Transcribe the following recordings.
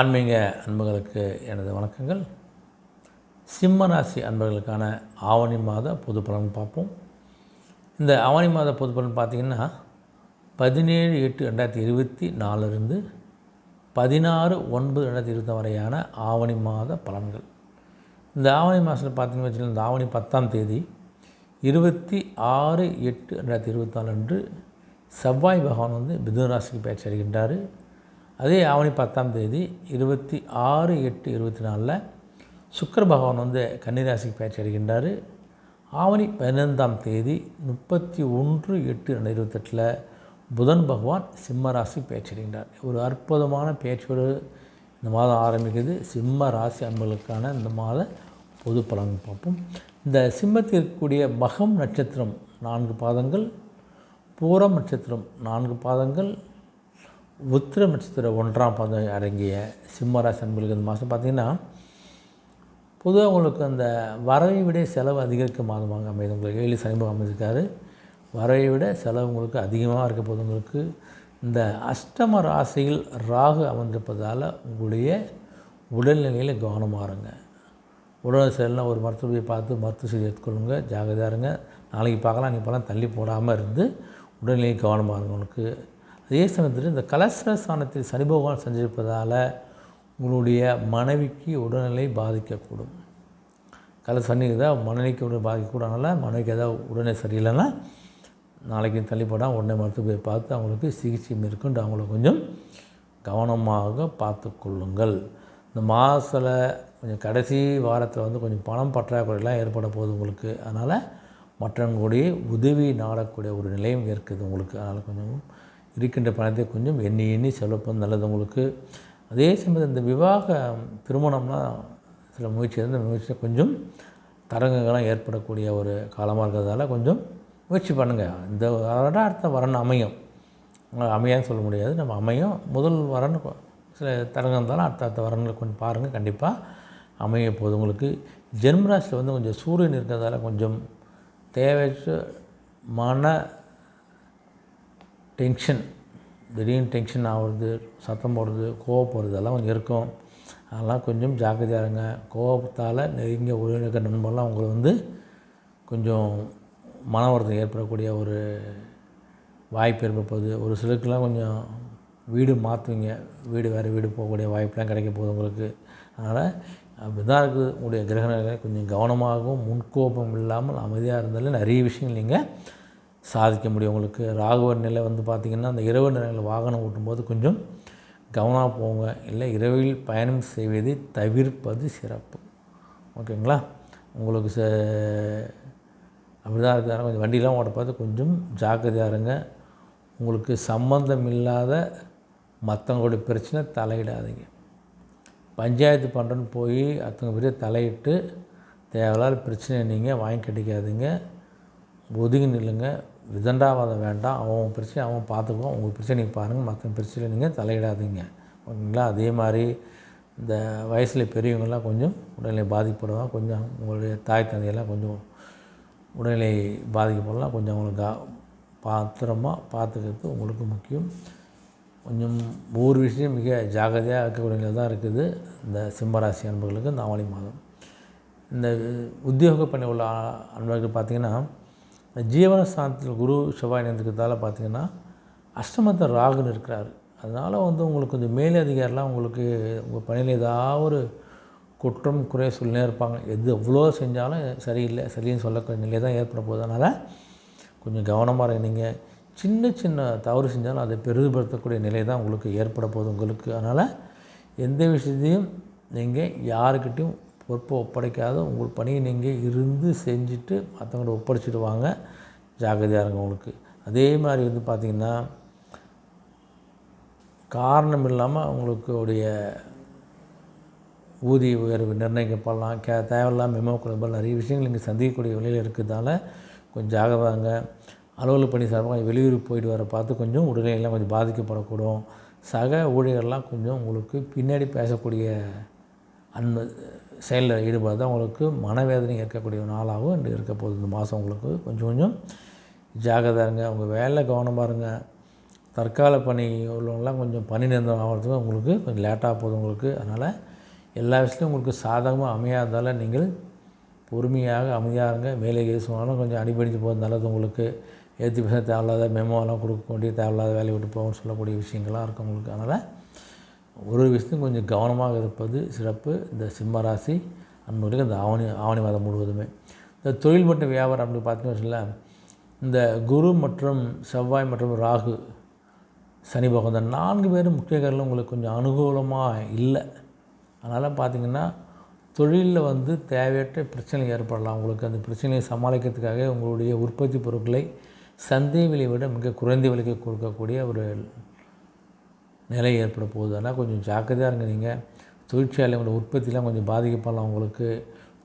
ஆன்மீக அன்பர்களுக்கு எனது வணக்கங்கள். சிம்ம ராசி அன்பர்களுக்கான ஆவணி மாத பொது பலன் பார்ப்போம். இந்த ஆவணி மாத பொது பலன் பார்த்திங்கன்னா பதினேழு எட்டு ரெண்டாயிரத்தி இருபத்தி நாலுலேருந்து பதினாறு ஒன்பது ரெண்டாயிரத்தி இருபத்தி வரையான ஆவணி மாத பலன்கள். இந்த ஆவணி மாதத்தில் பார்த்திங்கன்னு வச்சுக்கோங்க இந்த ஆவணி பத்தாம் தேதி இருபத்தி ஆறு எட்டு ரெண்டாயிரத்தி இருபத்தி நாலு அன்று செவ்வாய் பகவான் வந்து மிதுன ராசிக்கு பயிற்சி அடைகின்றார். அதே ஆவணி பத்தாம் தேதி இருபத்தி ஆறு எட்டு இருபத்தி நாலில் சுக்கர பகவான் வந்து கன்னிராசிக்கு பயிற்சி அடைகின்றார். ஆவணி பதினைந்தாம் தேதி முப்பத்தி ஒன்று எட்டு ரெண்டாயிரத்தி இருபத்தெட்டில் புதன் பகவான் சிம்ம ராசி பயிற்சி அடைகின்றார். ஒரு அற்புதமான பேச்சோடு இந்த மாதம் ஆரம்பிக்குது. சிம்ம ராசி அன்பர்களுக்கான இந்த மாத பொது பலன் பார்ப்போம். இந்த சிம்மத்தில் இருக்கக்கூடிய மகம் நட்சத்திரம் நான்கு பாதங்கள் பூரம் நட்சத்திரம் நான்கு பாதங்கள் உத்திர நட்சத்திர ஒன்றாம் பாதம் அடங்கிய சிம்மராசி அன்பர்களுக்கு இந்த மாதம் பார்த்திங்கன்னா பொதுவாக உங்களுக்கு அந்த வரவை விட செலவு அதிகரிக்க மாதமாக அமைது உங்களுக்கு ஏழு சனிமுகம் அமைஞ்சிருக்காரு. வரவை விட செலவு உங்களுக்கு அதிகமாக இருக்க போது உங்களுக்கு இந்த அஷ்டம ராசியில் ராகு அமர்ந்திருப்பதால் உங்களுடைய உடல்நிலையில் கவனமாக இருங்க. உடல் சரியில்லை ஒரு மருத்துவரை பார்த்து மருத்துவ செய்தி எடுத்துக்கொள்ளுங்க. ஜாகிரதையாக இருங்க. நாளைக்கு பார்க்கலாம். நீ இப்போலாம் தள்ளி போடாமல் இருந்து உடல்நிலையை கவனமாக இருங்க. உனக்கு அதே சமயத்தில் இந்த கலசர ஸ்தானத்தில் சனி பகவான் செஞ்சிருப்பதால் உங்களுடைய மனைவிக்கு உடல்நிலை பாதிக்கக்கூடும். கல சனி ஏதாவது மனைவிக்கு உடல் பாதிக்கக்கூடாதுனால மனைவிக்கு ஏதாவது உடனே சரியில்லைன்னா நாளைக்கு தள்ளி போடாமல் உடனே போய் பார்த்து அவங்களுக்கு சிகிச்சை மேற்கொண்டு அவங்கள கொஞ்சம் கவனமாக பார்த்து கொள்ளுங்கள். இந்த மாதத்தில் கொஞ்சம் கடைசி வாரத்தில் வந்து கொஞ்சம் பணம் பற்றாக்குறையெல்லாம் ஏற்பட போகுது உங்களுக்கு. அதனால் மற்றவங்களுடைய உதவி நாடக்கூடிய ஒரு நிலையும் இருக்குது உங்களுக்கு. அதனால் கொஞ்சம் இருக்கின்ற பணத்தை கொஞ்சம் எண்ணி எண்ணி செலவு நல்லது உங்களுக்கு. அதே சமயத்தில் இந்த விவாக திருமணம்லாம் சில முயற்சி அந்த முயற்சியில் கொஞ்சம் தரங்கங்கள்லாம் ஏற்படக்கூடிய ஒரு காலமாக இருக்கிறதால கொஞ்சம் முயற்சி பண்ணுங்கள் இந்த வர அடுத்த வரன் அமையும். அமையான்னு சொல்ல முடியாது. நம்ம அமையும். முதல் வரன் சில தரங்கம் இருந்தாலும் அடுத்த அடுத்த வரன்களை கொஞ்சம் பாருங்கள் கண்டிப்பாக அமைய போகுது உங்களுக்கு. ஜென்மராசியில் வந்து கொஞ்சம் சூரியன் இருக்கிறதால கொஞ்சம் தேவையற்ற மன டென்ஷன் திடீர்னு டென்ஷன் ஆகுறது சத்தம் போடுறது கோவப்படுறது எல்லாம் கொஞ்சம் இருக்கும். அதெல்லாம் கொஞ்சம் ஜாக்கிரதையாக இருங்க. கோபத்தால் நெருங்கிய உறவினர்கள் நண்பர்லாம் உங்களை வந்து கொஞ்சம் மன வருத்தம் ஏற்படக்கூடிய ஒரு வாய்ப்பு ஏற்படுது. ஒரு சிலருக்குலாம் கொஞ்சம் வீடு மாற்றுவீங்க வீடு வேறு வீடு போகக்கூடிய வாய்ப்பெலாம் கிடைக்க போகுது உங்களுக்கு. அதனால் அப்படி தான் இருக்குது உங்களுடைய கிரகணங்களை கொஞ்சம் கவனமாகவும் முன்கோபம் இல்லாமல் அமைதியாக இருந்தாலே நிறைய விஷயங்கள் நீங்கள் சாதிக்க முடியும். உங்களுக்கு ராகுவன் நிலை வந்து பார்த்திங்கன்னா அந்த இரவு நேரங்களில் வாகனம் ஓட்டும்போது கொஞ்சம் கவனமாக போங்க. இல்லை இரவில் பயணம் செய்வதை தவிர்ப்பது சிறப்பு. ஓகேங்களா? உங்களுக்கு ச அப்படி தான் கொஞ்சம் வண்டிலாம் ஓட்ட கொஞ்சம் ஜாக்கிரதையாக இருங்க. உங்களுக்கு சம்மந்தம் இல்லாத மற்றவங்களுடைய பிரச்சனை தலையிடாதீங்க. பஞ்சாயத்து பண்ணுறேன்னு போய் அடுத்தவங்க பெரிய தலையிட்டு தேவையில்லாத பிரச்சனையை நீங்கள் வாங்கி கிடைக்காதீங்க ஒதுங்கி நில்லுங்க. விதண்டாவாதம் வேண்டாம். அவன் பிரச்சனை அவன் பார்த்துக்குவோம் உங்கள் பிரச்சனை நீங்கள் பாருங்கள் மற்ற பிரச்சனை நீங்கள் தலையிடாதீங்க. ஓகேங்களா? அதே மாதிரி இந்த வயசில் பெரியவங்கள்லாம் கொஞ்சம் உடல்நிலை பாதிப்படுவாங்க. கொஞ்சம் உங்களுடைய தாய் தந்தையெல்லாம் கொஞ்சம் உடல்நிலை பாதிக்கப்படலாம். கொஞ்சம் அவங்களுக்கு பாத்திரமாக பார்த்துக்கிறது உங்களுக்கு முக்கியம். கொஞ்சம் ஒவ்வொரு விஷயம் மிக ஜாகிரதையாக இருக்கக்கூடிய நிலை தான் இருக்குது. இந்த சிம்மராசி அன்பர்களுக்கு இந்த ஆவணி மாதம். இந்த உத்தியோக பணி உள்ள அன்பர்கள் பார்த்திங்கன்னா ஜீவனஸ்தானத்தில் குரு செவ்வாய் இருக்கிறதால பார்த்திங்கன்னா அஷ்டமத்தை ராகுன்னு இருக்கிறாரு. அதனால் வந்து உங்களுக்கு கொஞ்சம் மேலதிகாரிலாம் உங்களுக்கு உங்கள் பணியில் ஏதாவது ஒரு குற்றம் குறை சொல்லினே இருப்பாங்க. எது எவ்வளோ செஞ்சாலும் சரியில்லை சரின்னு சொல்லக்கூடிய நிலை தான் ஏற்பட போகுது. அதனால் கொஞ்சம் கவனமாக இருந்தீங்க சின்ன சின்ன தவறு செஞ்சாலும் அதை பெரிதுபடுத்தக்கூடிய நிலை தான் உங்களுக்கு ஏற்பட போகுது உங்களுக்கு. அதனால் எந்த விஷயத்தையும் நீங்கள் யாருக்கிட்டையும் பொறுப்பை ஒப்படைக்காத உங்கள் பணியை நீங்கள் இருந்து செஞ்சுட்டு மற்றவங்கள்ட்ட ஒப்படைச்சிட்டு வாங்க. ஜாக்கிரதையாக இருங்க உங்களுக்கு. அதே மாதிரி வந்து பார்த்திங்கன்னா காரணம் இல்லாமல் உங்களுக்கு உடைய ஊதிய உயர்வு நிர்ணயிக்கப்படலாம். கே தேவையில்லாமல் மெமோ குழம்பல் நிறைய விஷயங்கள் இங்கே சந்திக்கக்கூடிய வழியில் இருக்கிறதால கொஞ்சம் ஜாகிரதாங்க அலுவலக பணி சார்பாக வெளியூர் போயிட்டு வர பார்த்து கொஞ்சம் உடல்நிலையெல்லாம் கொஞ்சம் பாதிக்கப்படக்கூடும். சக ஊழியர்லாம் கொஞ்சம் உங்களுக்கு பின்னாடி பேசக்கூடிய அந்த செயலில் ஈடுபாடு தான் உங்களுக்கு மனவேதனை ஏற்கக்கூடிய நாளாகவும் இன்று இருக்க போகுது. இந்த மாதம் உங்களுக்கு கொஞ்சம் கொஞ்சம் ஜாகிரதா இருங்க. உங்கள் வேலை கவனமாக இருங்க. தற்கால பணி உள்ளவங்களாம் கொஞ்சம் பணி நிறுத்தம் ஆகிறதுக்கு உங்களுக்கு கொஞ்சம் லேட்டாக போகுது உங்களுக்கு. அதனால் எல்லா விஷயத்துலையும் உங்களுக்கு சாதகமாக அமையாததால் நீங்கள் பொறுமையாக அமைதியாக இருங்க. வேலை சொன்னாலும் கொஞ்சம் அடிபடிஞ்சு போகிறது நல்லது உங்களுக்கு. ஏற்றி பேச தேவையில்லாத மெமோலாம் கொடுக்க வேண்டிய தேவையில்லாத வேலையை விட்டு போகணும்னு சொல்லக்கூடிய விஷயங்கள்லாம் இருக்கும் உங்களுக்கு. அதனால் ஒரு விஷயத்தையும் கொஞ்சம் கவனமாக இருப்பது சிறப்பு. இந்த சிம்ம ராசி அன்பர்களுக்கு இந்த ஆவணி ஆவணி மாதம் முழுவதுமே. இந்த தொழில் மற்றும் வியாபாரம் அப்படி பார்த்தீங்கன்னு வச்சுக்கோங்களேன் இந்த குரு மற்றும் செவ்வாய் மற்றும் ராகு சனி பகவான் இந்த நான்கு பேரும் முக்கிய காரணம் உங்களுக்கு கொஞ்சம் அனுகூலமாக இல்லை. அதனால் பார்த்திங்கன்னா தொழிலில் வந்து தேவையற்ற பிரச்சனை ஏற்படலாம். உங்களுக்கு அந்த பிரச்சனையை சமாளிக்கிறதுக்காக உங்களுடைய உற்பத்தி பொருட்களை சந்தை விலை விட மிக குறைந்த விலைக்கு கொடுக்கக்கூடிய ஒரு நிலை ஏற்பட போகுது. அதனால் கொஞ்சம் ஜாக்கிரதையாக இருங்க நீங்கள் தொழிற்சாலைகளோட உற்பத்திலாம் கொஞ்சம் பாதிக்கப்படலாம் உங்களுக்கு.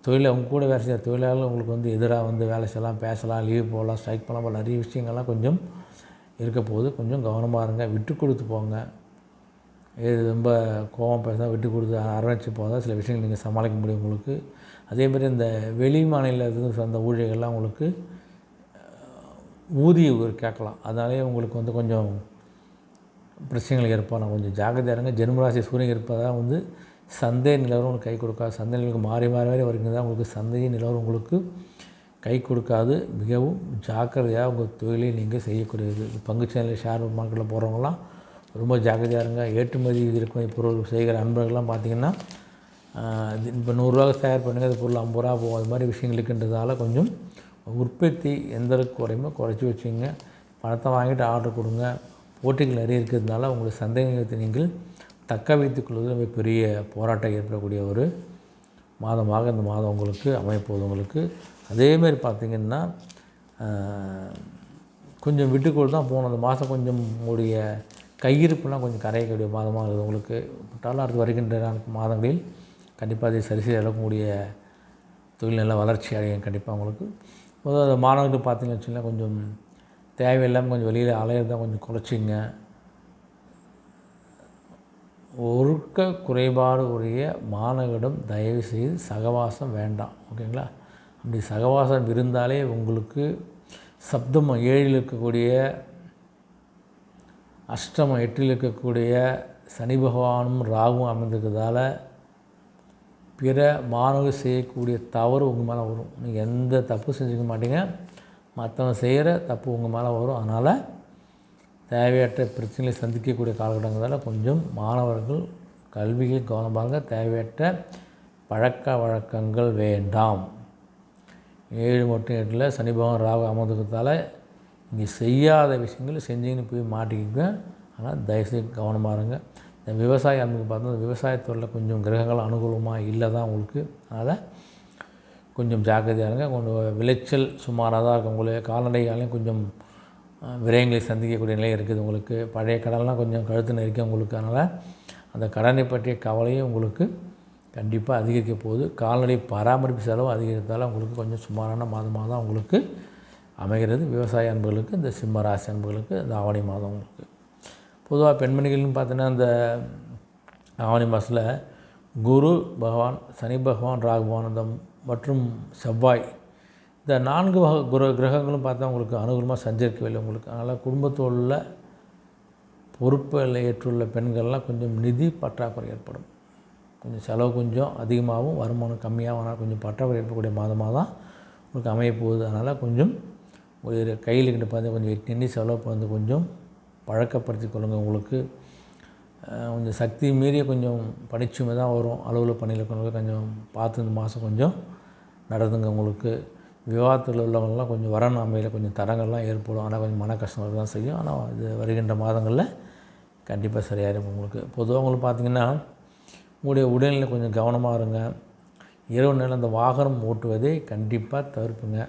தொழில் அவங்க கூட வேலை செய்கிற தொழிலாளர்கள் உங்களுக்கு வந்து எதிராக வந்து வேலை செய்யலாம் பேசலாம் லீவ் போகலாம் ஸ்ட்ரைக் பண்ணலாம் போல நிறைய விஷயங்கள்லாம் கொஞ்சம் இருக்க போது கொஞ்சம் கவனமாக இருங்க. விட்டு கொடுத்து போங்க. இது ரொம்ப கோபம் பேசினா விட்டு கொடுத்து அரவணைச்சு போதால் சில விஷயங்கள் நீங்கள் சமாளிக்க முடியும் உங்களுக்கு. அதேமாதிரி இந்த வெளி மாநிலத்துக்கு சேர்ந்த ஊழியர்கள்லாம் உங்களுக்கு ஊதிய கேட்கலாம். அதனாலே உங்களுக்கு வந்து கொஞ்சம் பிரச்சனைகள் ஏற்படலாம் கொஞ்சம் ஜாக்கிரதையாக இருங்க. ஜென்மராசி சூரியன் இருப்பதாக வந்து சந்தை நிலவரம் உங்களுக்கு கை கொடுக்காது சந்தை நிலவுக்கு மாறி மாறி மாறி வருகிறது. தான் உங்களுக்கு சந்தையின் நிலவரம் உங்களுக்கு கை கொடுக்காது. மிகவும் ஜாக்கிரதையாக உங்கள் தொழிலை நீங்கள் செய்யக்கூடியது. பங்கு சேனலில் ஷேர் மார்க்கெட்டில் போகிறவங்களாம் ரொம்ப ஜாக்கிரதையாக இருங்க. ஏற்றுமதி இருக்கும் பொருள் செய்கிற அன்பர்கள்லாம் பார்த்திங்கன்னா இப்போ நூறுரூவா தயார் பண்ணுங்கள் அது பொருள் ஐம்பது ரூபா போகும். அது மாதிரி விஷயங்கள் இருக்கின்றதால கொஞ்சம் உற்பத்தி எந்த அளவுக்கு குறையுமோ குறைச்சி வச்சுங்க பணத்தை வாங்கிட்டு ஆர்டர் கொடுங்க. போட்டிகள் நிறைய இருக்கிறதுனால உங்களுக்கு சந்தேகத்தை நீங்கள் தக்க வைத்துக் கொள்வது பெரிய போராட்டம் ஏற்படக்கூடிய ஒரு மாதமாக இந்த மாதம் உங்களுக்கு அமைப்போகுது உங்களுக்கு. அதேமாரி பார்த்திங்கன்னா கொஞ்சம் விட்டுக்கொள் தான் போன அந்த மாதம் கொஞ்சம் உங்களுடைய கையிருப்புலாம் கொஞ்சம் கரையக்கூடிய மாதமாக இருக்குது உங்களுக்கு. அடுத்து வருகின்ற மாதங்களில் கண்டிப்பாக அதை சரி செய்ய அளக்கக்கூடிய தொழில் நல்ல வளர்ச்சி அடையும் கண்டிப்பாக உங்களுக்கு. பொதுவாக மாணவர்கள் பார்த்திங்கன்னு வச்சுக்கோங்களேன் கொஞ்சம் தேவையில்லாமல் கொஞ்சம் வெளியில் அலையிறத கொஞ்சம் குறைச்சிங்க. ஒருக்க குறைபாடு உடைய மாணவரிடம் தயவு செய்து சகவாசம் வேண்டாம். ஓகேங்களா? அப்படி சகவாசம் இருந்தாலே உங்களுக்கு சப்தம் ஏழில் இருக்கக்கூடிய அஷ்டமம் எட்டில் இருக்கக்கூடிய சனி பகவானும் ராகும் அமைந்திருக்கிறதால பிற மாணவர்கள் செய்யக்கூடிய தவறு உங்கள் மேலே வரும். நீங்கள் எந்த தப்பு செஞ்சுக்க மாட்டீங்க. மற்றவங்க செய்கிற தப்பு உங்கள் மேலே வரும். அதனால் தேவையற்ற பிரச்சனைகளை சந்திக்கக்கூடிய காலகட்டங்களால் கொஞ்சம் மாணவர்கள் கல்வியில் கவனமாக தேவையற்ற பழக்க வழக்கங்கள் வேண்டாம். ஏழு மட்டும் எட்டில் சனி பகவான் ராகு அமர்ந்துக்கிறதால இங்கே செய்யாத விஷயங்கள் செஞ்சீங்கன்னு போய் மாட்டிக்கிங்க. ஆனால் தயவுசெய்து கவனமாக இருங்க. இந்த விவசாய அமைப்பு பார்த்தா விவசாயத்துறையில் கொஞ்சம் கிரகங்கள் அனுகூலமாக இல்லை தான் உங்களுக்கு. அதனால் கொஞ்சம் ஜாக்கிரதையாக இருங்க. கொஞ்சம் விளைச்சல் சுமாராக தான் இருக்கும் உங்களுக்கு கால்நடைகளையும் கொஞ்சம் விரயங்களை சந்திக்கக்கூடிய நிலை இருக்குது உங்களுக்கு. பழைய கடன்லாம் கொஞ்சம் கழுத்து நெருக்கி உங்களுக்கு. அதனால் அந்த கடனை பற்றிய கவலையும் உங்களுக்கு கண்டிப்பாக அதிகரிக்க போகுது. கால்நடை பராமரிப்பு செலவு அதிகரித்தால் உங்களுக்கு கொஞ்சம் சுமாரான மாதமாக தான் உங்களுக்கு அமைகிறது. விவசாய அன்புகளுக்கு இந்த சிம்ம ராசி அன்புகளுக்கு இந்த ஆவணி மாதம் உங்களுக்கு. பொதுவாக பெண்மணிகள்னு பார்த்தீங்கன்னா இந்த ஆவணி மாதத்தில் குரு பகவான் சனி பகவான் ராகு பகவான் இந்த மற்றும் செவ்வாய். இந்த நான்கு வகை குர கிரகங்களும் பார்த்தா உங்களுக்கு அனுகூலமாக சஞ்சரிக்கவில்லை உங்களுக்கு அதனால் குடும்பத்தோட பொறுப்பில் ஏற்றுள்ள பெண்கள்லாம் கொஞ்சம் நிதி பற்றாக்குறை ஏற்படும். கொஞ்சம் செலவு கொஞ்சம் அதிகமாகவும் வருமானம் கம்மியாகவும் ஆனால் கொஞ்சம் பற்றாக்குறை ஏற்படக்கூடிய மாதமாக தான் உங்களுக்கு அமைய போகுது. அதனால் கொஞ்சம் ஒரு கையில் கிட்ட பார்த்து கொஞ்சம் எட்டு எண்ணி செலவு வந்து கொஞ்சம் பழக்கப்படுத்தி கொள்ளுங்கள். உங்களுக்கு கொஞ்சம் சக்தி மீறிய கொஞ்சம் பணிச்சுமை தான் வரும். அலுவலக பணியில் கொஞ்சம் பார்த்து இந்த மாதம் கொஞ்சம் நடந்துங்க உங்களுக்கு விவாதத்தில் உள்ளவங்கள்லாம் கொஞ்சம் வரணும் அமையில் கொஞ்சம் தரங்கள்லாம் ஏற்படும். ஆனால் கொஞ்சம் மன கஷ்டங்கள் தான் செய்யும். ஆனால் இது வருகின்ற மாதங்களில் கண்டிப்பாக சரியாயிடும் உங்களுக்கு. பொதுவாக உங்களுக்கு பார்த்திங்கன்னா உங்களுடைய உடல்நிலை கொஞ்சம் கவனமாக இருங்க. இரவு நேரம் அந்த வாகனம் ஓட்டுவதை கண்டிப்பாக தவிர்ப்புங்க.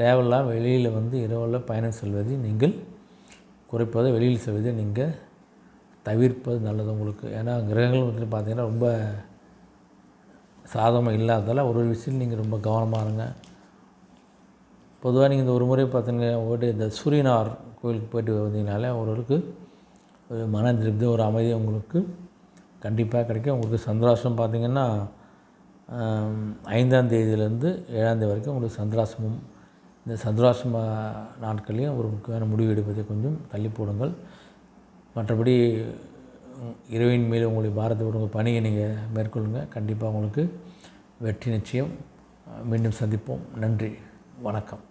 தேவையில்லாம் வெளியில் வந்து இரவில் பயணம் செல்வதை நீங்கள் குறைப்பதை வெளியில் செல்வதை நீங்கள் தவிர்ப்பது நல்லது உங்களுக்கு. ஏன்னா கிரகங்கள் வந்து பார்த்திங்கன்னா ரொம்ப சாதகமாக இல்லாததால் ஒரு ஒரு விஷயம் நீங்கள் ரொம்ப கவனமாக இருங்க. பொதுவாக நீங்கள் இந்த ஒரு முறை பார்த்தீங்கன்னா போய்ட்டு இந்த சூரியனார் கோயிலுக்கு போய்ட்டு வந்தீங்கனாலே ஒருவருக்கு ஒரு மன திருப்தி ஒரு அமைதி உங்களுக்கு கண்டிப்பாக கிடைக்கும். உங்களுக்கு சந்திராசம் பார்த்திங்கன்னா ஐந்தாம் தேதியிலேருந்து ஏழாம் தேதி வரைக்கும் உங்களுக்கு சந்திராசமும் இந்த சந்திராசம நாட்கள்லேயும் ஒரு முக்கியமான முடிவு எடுப்பதை கொஞ்சம் தள்ளி போடுங்கள். மற்றபடி இறைவன் மேலும் உங்களுடைய பாரத்தை விடுங்க. பணியை நீங்கள் மேற்கொள்ளுங்கள் கண்டிப்பாக உங்களுக்கு வெற்றி நிச்சயம். மீண்டும் சந்திப்போம். நன்றி. வணக்கம்.